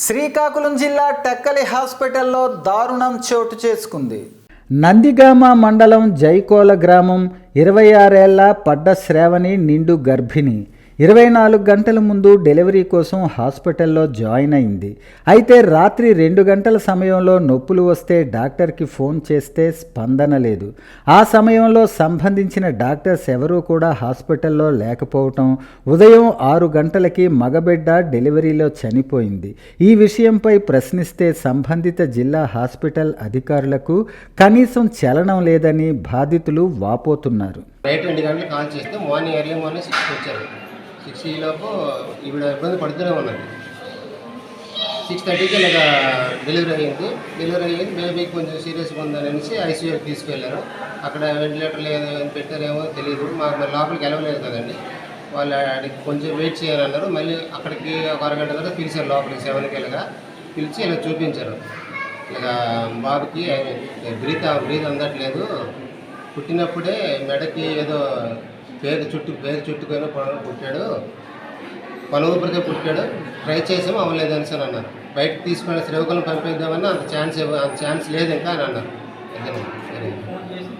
శ్రీకాకుళం జిల్లా టెక్కలి హాస్పిటల్లో దారుణం చోటు చేసుకుంది. నందిగామ మండలం జైకోల గ్రామం ఇరవై ఆరేళ్ళ పడ్డ శ్రావణి నిండు గర్భిణి. ఇరవై నాలుగు గంటల ముందు డెలివరీ కోసం హాస్పిటల్లో జాయిన్ అయింది. అయితే రాత్రి రెండు గంటల సమయంలో నొప్పులు వస్తే డాక్టర్కి ఫోన్ చేస్తే స్పందన లేదు. ఆ సమయంలో సంబంధించిన డాక్టర్స్ ఎవరూ కూడా హాస్పిటల్లో లేకపోవటం ఉదయం ఆరు గంటలకి మగబిడ్డ డెలివరీలో చనిపోయింది. ఈ విషయంపై ప్రశ్నిస్తే సంబంధిత జిల్లా హాస్పిటల్ అధికారులకు కనీసం చలనం లేదని బాధితులు వాపోతున్నారు. నైట్ రెండు గంటలకు కాల్ చేస్తే మార్నింగ్ ఎర్లీ మార్నింగ్ సిక్స్కి వచ్చారు. సిక్స్ లోపు ఈవిడ ఇబ్బంది పడుతూనే ఉన్నది. సిక్స్ థర్టీకి ఇలాగ డెలివరీ అయ్యింది. డెలివరీ అయ్యింది. బేబీ కొంచెం సీరియస్గా ఉందని అనేసి ఐసీయూకి తీసుకెళ్ళారు అక్కడ వెంటిలేటర్ లేదు పెట్టారేమో తెలియదు మాకు మరి లోపలికి వెళ్ళలేదు కదండి. వాళ్ళు అడిగి కొంచెం వెయిట్ చేయాలన్నారు మళ్ళీ అక్కడికి ఒక అరగంట తర్వాత పిలిచారు లోపలికి సెవెన్కి వెళ్ళగా పిలిచి ఇలా చూపించారు. ఇలా బాబుకి బ్రీత్ బ్రీత్ అందట్లేదు. పుట్టినప్పుడే మెడకి ఏదో పేరు చుట్టూ పేరు చుట్టుకొని పొడవు పుట్టాడు. పలువురితో పుట్టాడు. ట్రై చేసాం అవ్వలేదు అని సార్ అన్నారు. బయటకు తీసుకుని శ్రీకాకుళం పంపిద్దామని అంత ఛాన్స్ అంత ఛాన్స్ లేదు ఇంకా అని అన్నారు.